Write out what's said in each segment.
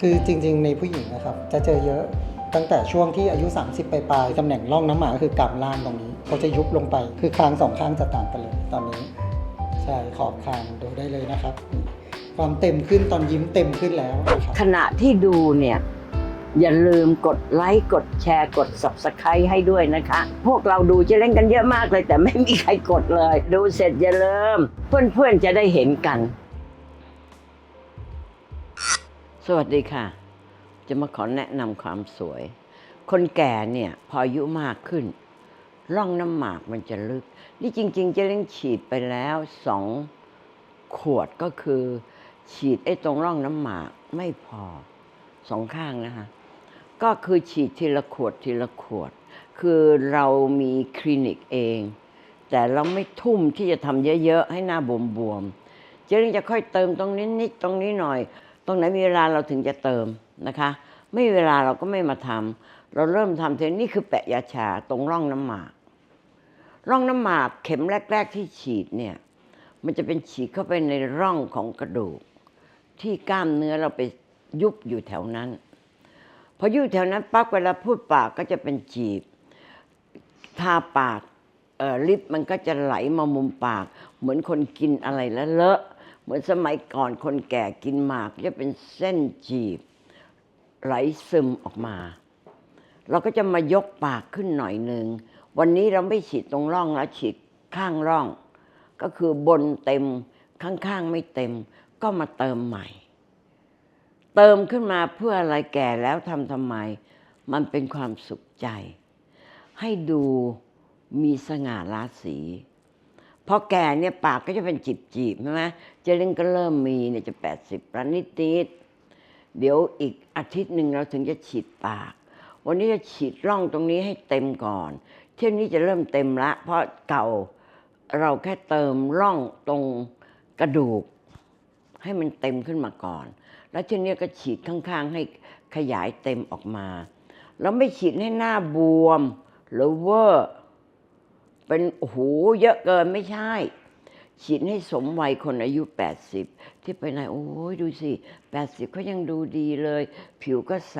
คือจริงๆ ในผู้หญิงนะครับ จะเจอเยอะตั้งแต่ช่วงที่อายุ 30ปปลายตำแหน่งร่องน้ำหมากก็คือกรามล่างตรงนี้เขาจะยุบลงไป คือคางสองข้างจะต่างกันเลยตอนนี้ ใช่ขอบคางดูได้เลยนะครับ ความเต็มขึ้นตอนยิ้มเต็มขึ้นแล้วนะครับขณะที่ดูเนี่ย อย่าลืมกดไลค์กดแชร์กด subscribe ให้ด้วยนะคะ พวกเราดูจะเล่นกันเยอะมากเลย แต่ไม่มีใครกดเลย ดูเสร็จอย่าลืมเพื่อนๆจะได้เห็นกัน สวัสดีค่ะ จะมาขอแนะนำความสวย คนแก่เนี่ยพออายุมากขึ้น ร่องน้ำหมากมันจะลึก นี่จริง ๆ จะเล่นฉีดไปแล้วสองขวดก็คือ ฉีดไอ้ตรงร่องน้ำหมากไม่พอสองข้างนะคะก็คือฉีดทีละขวดทีละขวด คือเรามีคลินิกเอง แต่เราไม่ทุ่มที่จะทำเยอะๆ ให้หน้าบวมๆเจเรงจะค่อยเติมตรงนี้นิดตรงนี้หน่อย รงไหนมีเวลาเราถึงจะเติมนะคะ ไม่มีเวลาเราก็ไม่มาทำเราเริ่มทำเทนี่คือแปะยาชาตรงร่องน้ำหมาก ร่องน้ำหมากเข็มแรก ๆ ที่ฉีดเนี่ยมันจะเป็นฉีดเข้าไปในร่องของกระดูก ที่กล้ามเนื้อเราไปยุบอยู่แถวนั้นพอยุบแถวนั้นปั๊บเวลาพูดปากก็จะเป็นจีบทาปากลิปมันก็จะไหลมามุมปาก เหมือนคนกินอะไรแล้วเลอะ มือนสมัยก่อนคนแก่กินหมากจะเป็นเส้นจีบ ไหลซึมออกมา เราก็จะมายกปากขึ้นหน่อยหนึ่ง วันนี้เราไม่ฉีดตรงร่องแล้วฉีดข้างร่อง ก็คือบนเต็มข้างๆไม่เต็ม ก็มาเติมใหม่ เติมขึ้นมาเพื่ออะไรแก่แล้วทำทำไม มันเป็นความสุขใจ ให้ดูมีสง่าราศี พอแก่เนี่ยปากก็จะเป็นจีบจีบใช่ไหมเจเล่นก็เริ่มมีเนี่ยจะแปดสิบแล้วนิดนิดเดี๋ยวอีกอาทิตย์หนึ่งเราถึงจะฉีดปาก วันนี้จะฉีดร่องตรงนี้ให้เต็มก่อน เที่ยวนี้จะเริ่มเต็มละ เพราะเก่าเราแค่เติมร่องตรงกระดูก ให้มันเต็มขึ้นมาก่อน แล้วเทีนี้ก็ฉีดข้างๆให้ขยายเต็มออกมา แล้วไม่ฉีดให้หน้าบวมหรือเวอร์ เป็นโอ้โหเยอะเกินไม่ใช่ฉีดให้สมวัยคนอายุ 80 ที่ไปไหนโอ้ยดูสิ 80เขายังดูดีเลย ผิวก็ใส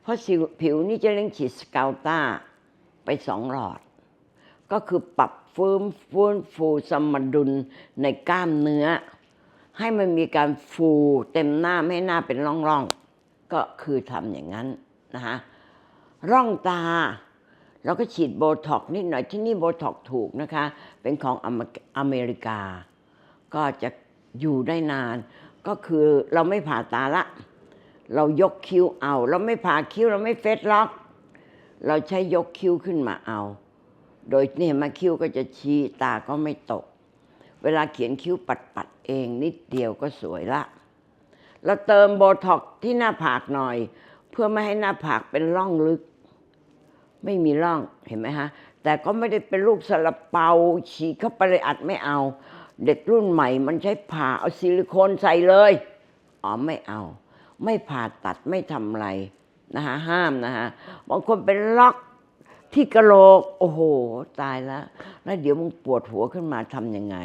เพราะสิวผิวนี่จะเล่งฉีดสกาวต้าไปสองหลอด ก็คือปรับฟื้นฟื้นฟูสมดุลในกล้ามเนื้อ ให้มันมีการฟูเต็มหน้าไม่ให้หน้าเป็นร่องๆ ก็คือทำอย่างนั้นนะคะร่องตา เราก็ฉีดโบท็อกนิดหน่อยที่นี่โบท็อกถูกนะคะ เป็นของอเมริกา ก็จะอยู่ได้นาน ก็คือเราไม่ผ่าตาละ เรายกคิ้วเอา เราไม่ผ่าคิ้วเราไม่เฟซล็อก เราใช้ยกคิ้วขึ้นมาเอา โดยเนี่ยมาคิ้วก็จะชี้ตาก็ไม่ตก เวลาเขียนคิ้วปัดๆเองนิดเดียวก็สวยละ เราเติมโบท็อกที่หน้าผากหน่อย เพื่อไม่ให้หน้าผากเป็นร่องลึก ไม่มีร่องเห็นไหมฮะ แต่ก็ไม่ได้เป็นลูกสลับเปาฉีกเข้าไปเลยอัดไม่เอา เด็กรุ่นใหม่มันใช้ผ่าเอาซิลิโคนใส่เลยอ๋อไม่เอา ไม่ผ่าตัดไม่ทำอะไรนะคะห้ามนะคะบางคนเป็นล็อกที่กระโหลก โอ้โห ตายแล้ว แล้วเดี๋ยวมึงปวดหัวขึ้นมาทำยังไง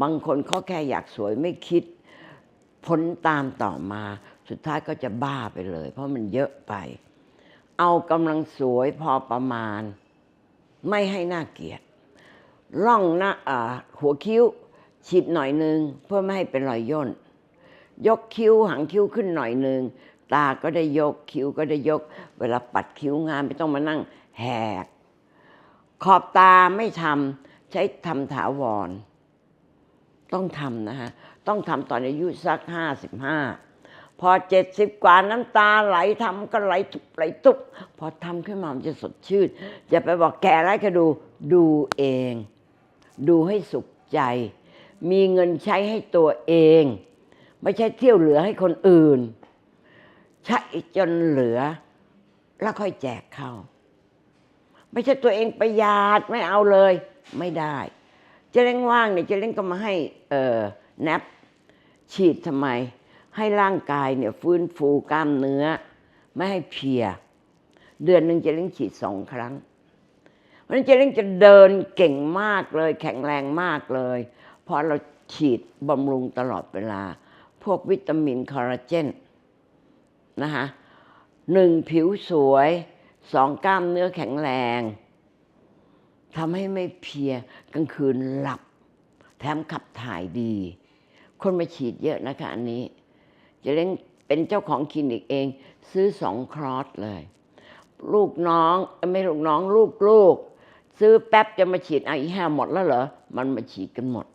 บางคนเขาแค่อยากสวยไม่คิดผลตามต่อมา สุดท้ายก็จะบ้าไปเลย เพราะมันเยอะไป เอากำลังสวยพอประมาณ ไม่ให้น่าเกลียด ร่องหน้าหัวคิ้วฉีดหน่อยหนึ่งเพื่อไม่ให้เป็นรอยย่น ยกคิ้วหางคิ้วขึ้นหน่อยหนึ่งตาก็ได้ยกคิ้วก็ได้ยก เวลาปัดคิ้วงานไม่ต้องมานั่งแหก ขอบตาไม่ทำใช้ทำถาวร ต้องทำนะฮะ ต้องทำตอนอายุสักห้าสิบห้า พอเจ็ดสิบกว่าน้ำตาไหลทำก็ไหลทุบไหลทุบพอทำขึ้นมามันจะสดชื่นอย่าไปบอกแก่แล้วก็ดู ดูเอง ดูให้สุขใจ มีเงินใช้ให้ตัวเอง ไม่ใช่เที่ยวเหลือให้คนอื่น ใช้จนเหลือ แล้วค่อยแจกเขาไม่ใช่ตัวเองประหยัดไม่เอาเลย ไม่ได้จะเล่งว่างเนี่ยจะเล่งก็มาให้เอ่อแนบฉีดทำไม ให้ร่างกายเนี่ยฟื้นฟูกล้ามเนื้อ ไม่ให้เพีย เดือนหนึ่งเจเล่งฉีดสองครั้งเพราะฉะนั้นเจเล่งจะเดินเก่งมากเลย แข็งแรงมากเลยเพราะเราฉีดบำรุงตลอดเวลา พวกวิตามินคอลลาเจนนะคะหนึ่งผิวสวยสองกล้ามเนื้อแข็งแรงทำให้ไม่เพียกลางคืนหลับ แถมขับถ่ายดี คนมาฉีดเยอะนะคะอันนี้ เจะเล้งเป็นเจ้าของคลินิกเอง ซื้อสองครอสเลย ลูกน้องไม่ลูกน้องลูกลูก ซื้อแป๊บจะมาฉีดเอาอีห้าหมดแล้วเหรอมันมาฉีดกันหมด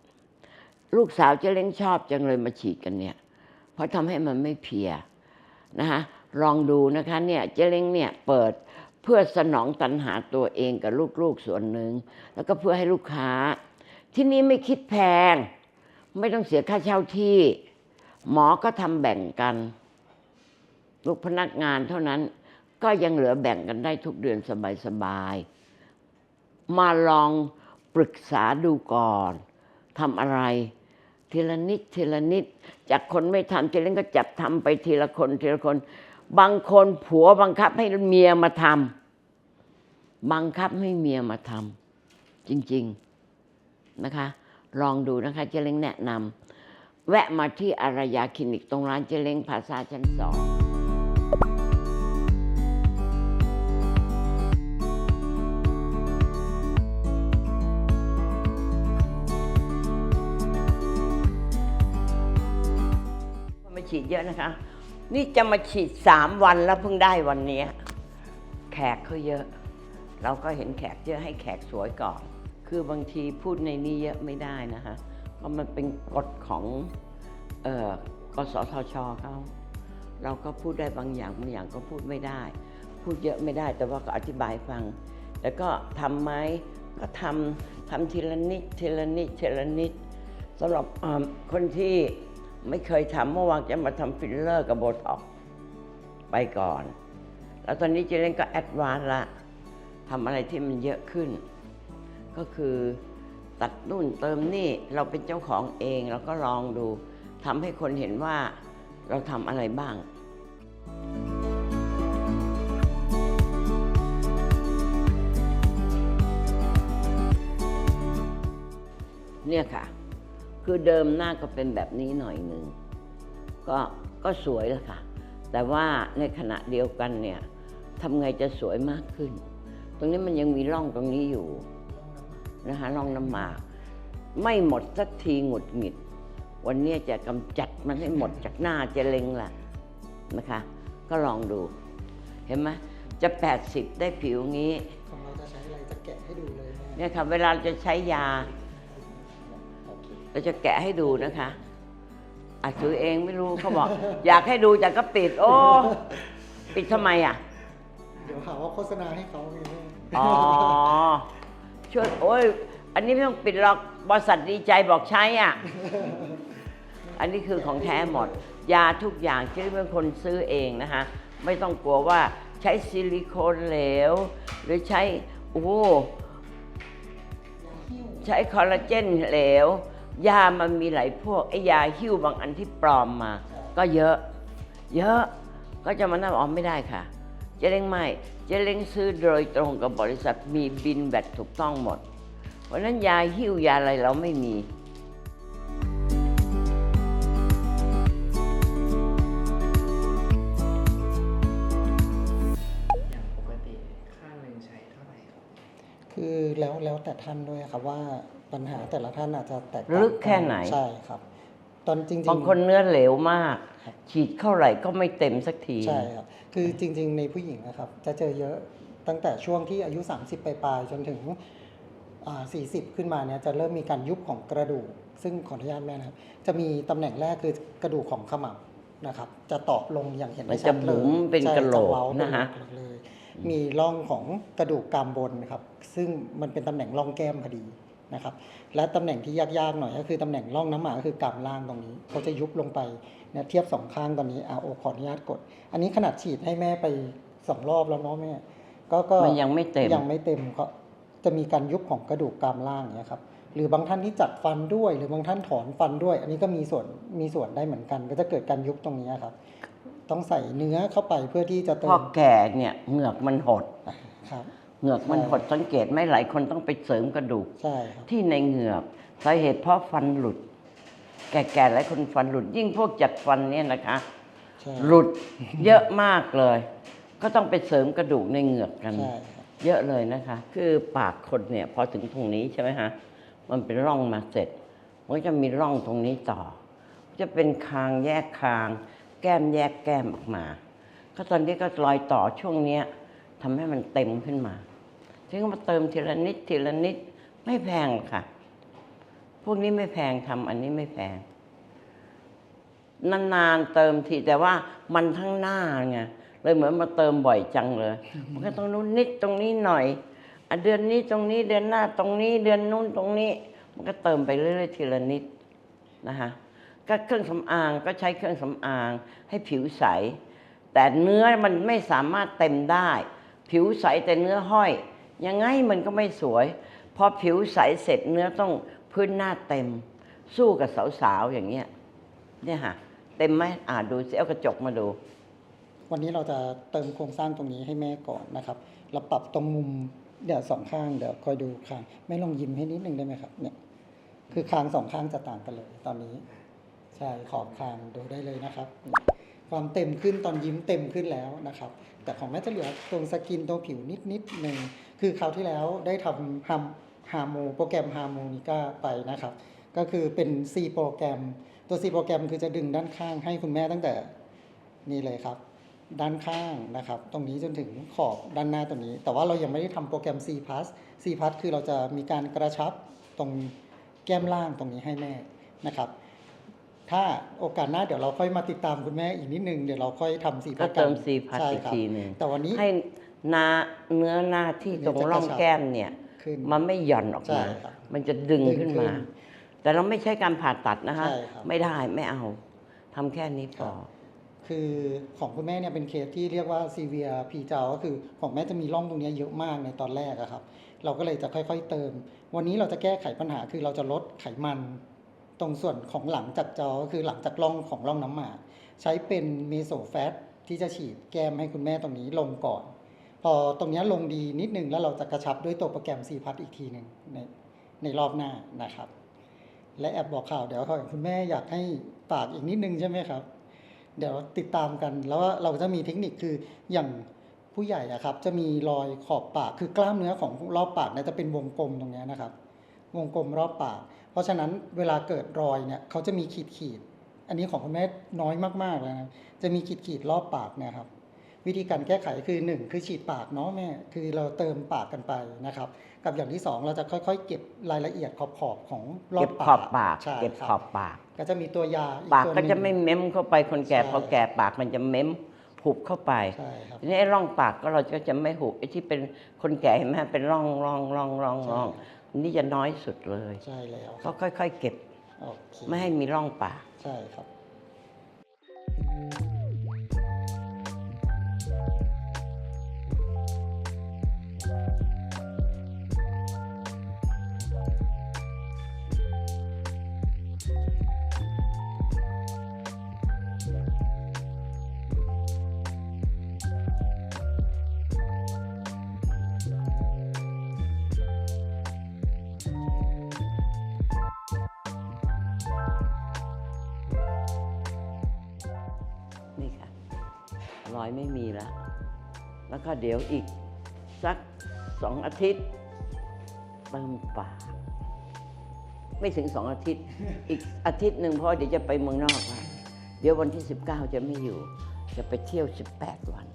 ลูกสาวเจะเล้งชอบจังเลยมาฉีดกันเนี่ย เพราะทำให้มันไม่เพียนะคะลองดูนะคะเนี่ยเจเล้งเนี่ยเปิดเพื่อสนองตัณหาตัวเองกับลูกๆส่วนหนึ่ง แล้วก็เพื่อให้ลูกค้า ที่นี่ไม่คิดแพง ไม่ต้องเสียค่าเช่าที่ หมอก็ทำแบ่งกัน ลูกพนักงานเท่านั้นก็ยังเหลือแบ่งกันได้ทุกเดือนสบายๆ มาลองปรึกษาดูก่อนทำอะไร ทีละนิดทีละนิด จากคนไม่ทำเจเล้งก็จับทำไปทีละคนทีละคน บางคนผัวบังคับให้เมียมาทำบังคับให้เมียมาทำจริง ๆนะคะ ลองดูนะคะเจเล้งแนะนำ แวะมาที่อารยาคลินิกตรงร้านเจเล้งภาษาชั้นสองมาฉีดเยอะนะคะ นี่จะมาฉีดสามวันแล้วเพิ่งได้วันนี้ แขกเขาเยอะ เราก็เห็นแขกเยอะให้แขกสวยก่อน คือบางทีพูดในนี้เยอะไม่ได้นะคะ ราะมันเป็นกฎของออกสทชเขาเราก็พูดได้บางอย่างบางอย่างก็พูดไม่ได้ พูดเยอะไม่ได้แต่ว่าก็อธิบายฟัง แล้วก็ทำไหมก็ทำทำทีละนิดทีละนิดทีละนิดสำหรับคนที่ไม่เคยทำเมื่อวานจะมาทำฟิลเลอร์กับโบท็อกไปก่อน แล้วตอนนี้เจเลนก็แอดวานละทำอะไรที่มันเยอะขึ้น ก็คือ ตัดนู่นเติมนี่เราเป็นเจ้าของเองเราก็ลองดูทำให้คนเห็นว่าเราทำอะไรบ้างเนี่ยค่ะ คือเดิมหน้าก็เป็นแบบนี้หน่อยหนึ่งก็ก็สวยแล้วค่ะ แต่ว่าในขณะเดียวกันเนี่ยทำไงจะสวยมากขึ้น ตรงนี้มันยังมีร่องตรงนี้อยู่ นะคะร่องน้ำหมาก ไม่หมดสักทีหงุดหงิด วันนี้จะกำจัดมันให้หมดจากหน้าเจะเล็งละนะคะ ก็ลองดู เห็นไหมจะ 80 ได้ผิวงี้ ของเราจะใช้อะไรจะแกะให้ดูเลยแม่เนี่ยค่ะเวลาจะใช้ยาโอเคเราจะแกะให้ดูนะคะอาจถือเองไม่รู้เขาบอก อยากให้ดูจากก็ปิด โอ้ ปิดทำไมอะ เดี๋ยวหาว่าโฆษณาให้เขาไงแม่ อ๋อ ช่วยโอ้ยอันนี้ไม่ต้องปิดหรอกบริษัทดีใจบอกใช้อะ อันนี้คือของแท้หมด ยาทุกอย่างที่เป็นคนซื้อเองนะคะ ไม่ต้องกลัวว่าใช้ซิลิโคนเหลว หรือใช้โอ้ใช้คอลลาเจนเหลว ยามันมีหลายพวกไอ้ยาหิ้วบางอันที่ปลอมมา ก็เยอะ เยอะก็จะมานั่งออมไม่ได้ค่ะ เจเล้งไม่เจเล้งซื้อโดยตรงกับบริษัทมีบินแบตถูกต้องหมด เพราะฉะนั้นยาหิ้วยาอะไรเราไม่มีอย่างปกติข้างหนึ่งใช้เท่าไหร่ครับคือแล้วแล้วแต่ท่านด้วยครับว่าปัญหาแต่ละท่านอาจจะแตกต่างลึกแค่ไหนใช่ครับ ตอนจริงๆ บางคนเนื้อเหลวมากครับฉีดเข้าไหร่ก็ไม่เต็มสักที ใช่ครับ คือจริง ๆ ในผู้หญิงนะครับ จะเจอเยอะตั้งแต่ช่วงที่อายุ 30 ปลายๆจนถึงอ่า40 ขึ้นมาเนี่ยจะเริ่มมีการยุบของกระดูก ซึ่งขออนุญาตแม่นะครับ จะมีตำแหน่งแรกคือกระดูกของขมับนะครับ จะตอบลงอย่างเห็นมันได้จะชัดเลยบุ๋มเป็นใช่กะโหลกจเว้าเป็นะฮะกเลยมีร่องของกระดูกกรามบนนะครับ ซึ่งมันเป็นตำแหน่งร่องแก้มพอดี นะครับ และตำแหน่งที่ยากๆหน่อยก็คือตำแหน่งร่องน้ำหมากก็คือกรามล่างตรงนี้เขาจะยุบลงไปเนี่ยเทียบสองข้างตอนนี้อาโอขออนุญาตกด อันนี้ขนาดฉีดให้แม่ไปสองรอบแล้วเนาะแม่ก็ก็มันยังไม่เต็ม ยังไม่เต็มก็จะมีการยุบของกระดูกกรามล่างเนี่ยครับหรือบางท่านที่จัดฟันด้วย หรือบางท่านถอนฟันด้วย อันนี้ก็มีส่วนมีส่วนได้เหมือนกัน ก็จะเกิดการยุบตรงนี้ครับ ต้องใส่เนื้อเข้าไปเพื่อที่จะเติพอมแก่เนี่ยเหงือกมันหดครับ เหงือกมันหดสังเกตไหมหลายคนต้องไปเสริมกระดูกใช่ครับที่ในเหงือกสาเหตุเพราะฟันหลุด แก่ๆหลายคนฟันหลุด ยิ่งพวกจัดฟันเนี่ยนะคะ ใช่หลุดเยอะมากเลย ก็ต้องไปเสริมกระดูกในเหงือกกัน ใช่ครับ เยอะเลยนะคะ คือปากคนเนี่ยพอถึงตรงนี้ใช่ไหมฮะ มันเป็นร่องมาเสร็จ มันก็จะมีร่องตรงนี้ต่อ จะเป็นคางแยกคาง แก้มแยกแก้มออกมา ก็ตอนนี้ก็รอยต่อช่วงเนี้ยทำให้มันเต็มขึ้นมา ถึงก็มาเติมทีละนิดทีละนิด ไม่แพงหรอกค่ะ พวกนี้ไม่แพงทำอันนี้ไม่แพง นานๆเติมทีแต่ว่ามันทั้งหน้าไงเลยเหมือนมาเติมบ่อยจังเลย มันก็ตรงนู้นนิดตรงนี้หน่อยอเดือนนี้ตรงนี้เดือนหน้าตรงนี้เดือนนู้นตรงนี้ มันก็เติมไปเรื่อยๆทีละนิดนะคะก็เครื่องสำอางก็ใช้เครื่องสำอางให้ผิวใส แต่เนื้อมันไม่สามารถเต็มได้ ผิวใสแต่เนื้อห้อย ยังไงมันก็ไม่สวย พอผิวใสเสร็จเนื้อต้องพื้นหน้าเต็ม สู้กับสาวๆอย่างเงี้ยเนี่ยค่ะเต็มไหมอ่าดูสิเอากระจกมาดู วันนี้เราจะเติมโครงสร้างตรงนี้ให้แม่ก่อนนะครับเราปรับตรงมุมเดี๋ยวสองข้างเดี๋ยวคอยดูคางแม่ลองยิ้มให้นิดนึงได้ไหมครับเนี่ยคือคางสองข้างจะต่างกันเลยตอนนี้ ใช่ขอบคางดูได้เลยนะครับ ความเต็มขึ้นตอนยิ้มเต็มขึ้นแล้วนะครับ แต่ของแม่จะเหลือตรงสกินตรงผิวนิดนิดหนึ่ง คือคราวที่แล้วได้ทำฮัมฮาร์โมโปรแกรมฮาร์โมนิก้าไปนะครับ ก็คือเป็น C โปรแกรม ตัว C โปรแกรมคือจะดึงด้านข้างให้คุณแม่ตั้งแต่นี่เลยครับ ด้านข้างนะครับ ตรงนี้จนถึงขอบด้านหน้าตรงนี้ แต่ว่าเรายังไม่ได้ทำโปรแกรม C plus C plus คือเราจะมีการกระชับตรงแก้มล่างตรงนี้ให้แม่นะครับ ถ้าโอกาสหน้าเดี๋ยวเราค่อยมาติดตามคุณแม่อีกนิดนึง เดี๋ยวเราค่อยทำ C ก็ plus เติมน C plus ใช่อีกครับทีหนึ่งแต่วันนี้ให้ หนาเนื้อหน้าที่ตรงร่องแก้มเนี่ยขึ้นมันไม่หย่อนออกใช่มาครับมันจะดึงดึงขึ้นขึ้มานแต่เราไม่ใช่การผ่าตัดนะคะใช่ครับไม่ได้ไม่เอาทำแค่นี้พอคือของคุณแม่เนี่ยเป็นเคสที่เรียกว่าซีเวียพีจาก็คือของแม่จะมีร่องตรงเนี้ยเยอะมากในตอนแรกอะครับ เราก็เลยจะค่อย ๆ เติม วันนี้เราจะแก้ไขปัญหาคือเราจะลดไขมัน ตรงส่วนของหลังจากจอก็คือหลังจากร่องของร่องน้ำหมาก ใช้เป็นเมโซแฟตที่จะฉีดแก้มให้คุณแม่ตรงนี้ลงก่อน พอตรงนี้ลงดีนิดนึงแล้วเราจะกระชับด้วยตัวโปรแกรม C พัทอีกทีหนึ่งในในรอบหน้านะครับ และแอบบอกข่าวเดี๋ยวคุณแม่อยากให้ฝากอีกนิดนึงใช่ไหมครับ เดี๋ยวติดตามกัน แล้วเราจะมีเทคนิคคืออย่างผู้ใหญ่อะครับ จะมีรอยขอบปากคือกล้ามเนื้อของรอบปากเนี่ยจะเป็นวงกลมตรงนี้นะครับ วงกลมรอบปาก เพราะฉะนั้นเวลาเกิดรอยเนี่ยเขาจะมีขีดขีดอันนี้ของคุณแม่น้อยมากๆเลยนะจะมีขีดขีดรอบปากเนี่ยครับ วิธีการแก้ไขคือหนึ่งคือฉีดปากเนาะแม่คือเราเติมปากกันไปนะครับ กับอย่างที่สองเราจะค่อยๆ เก็บรายละเอียดขอบๆของรอเก็บบปากขอบปากใช่เก็บครัขอบปาก ก็จะมีตัวยาอีปากตัวหก็นึ่ง จะไม่เม้มเข้าไปคนแก่ใช่พอแก่ปากมันจะเม้มหุบเข้าไปใช่ครับ ทีนี้ไอ้ร่องปากก็เราก็จะไม่หุบไอ้ที่เป็นคนแก่เห็นไหมเป็นร่องร่องร่องร่องร่องอันนี่จะน้อยสุดเลยใช่แล้วคก็รับค่อย ๆ เก็บโอเคไม่ให้มีร่องปาก ใช่ครับ รอยไม่มีแล้ว แล้วก็เดี๋ยวอีกสักสองอาทิตย์เติมปาก ไม่ถึงสองอาทิตย์ อีกอาทิตย์หนึ่งเพราะเดี๋ยวจะไปเมืองนอกแล้วเดี๋ยววันที่ 19 จะไม่อยู่ จะไปเที่ยว 18 วัน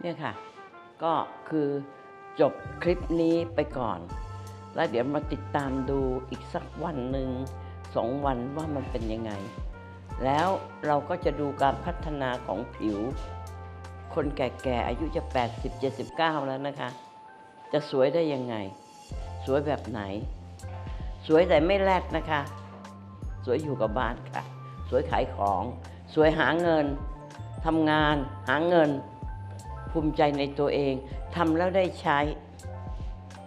เนี่ยค่ะ ก็คือจบคลิปนี้ไปก่อน แล้วเดี๋ยวมาติดตามดูอีกสักวันหนึ่งสองวันว่ามันเป็นยังไง แล้วเราก็จะดูการพัฒนาของผิว คนแก่ๆอายุจะ 80 79 แล้วนะคะ จะสวยได้ยังไง สวยแบบไหน สวยแต่ไม่แลกนะคะ สวยอยู่กับบ้านค่ะ สวยขายของ สวยหาเงินทำงานหาเงิน ภูมิใจในตัวเองทำแล้วได้ใช้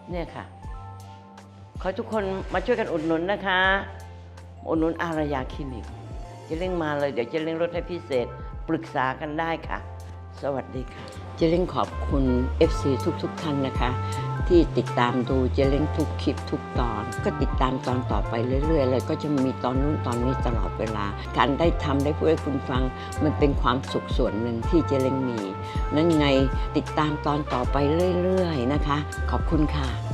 เนี่ยค่ะ อทุกคนมาช่วยกันอุดหนุนนะคะ อุดหนุนอารยาคลินิกจะเร่งมาเลยเดี๋ยวจะเร่งลดให้พิเศษปรึกษากันได้ค่ะ สวัสดีค่ะเจะเร่งขอบคุณ FC ทุกๆท่านนะคะ ที่ติดตามดูเจเล้งทุกคลิปทุกตอน ก็ติดตามตอนต่อไปเรื่อยๆเลยก็จะมีตอนนู้นตอนนี้ตลอดเวลา การได้ทำได้พูดให้คุณฟัง มันเป็นความสุขส่วนหนึ่งที่เจเล้งมี นั่นไงติดตามตอนต่อไปเรื่อยๆนะคะ ขอบคุณค่ะ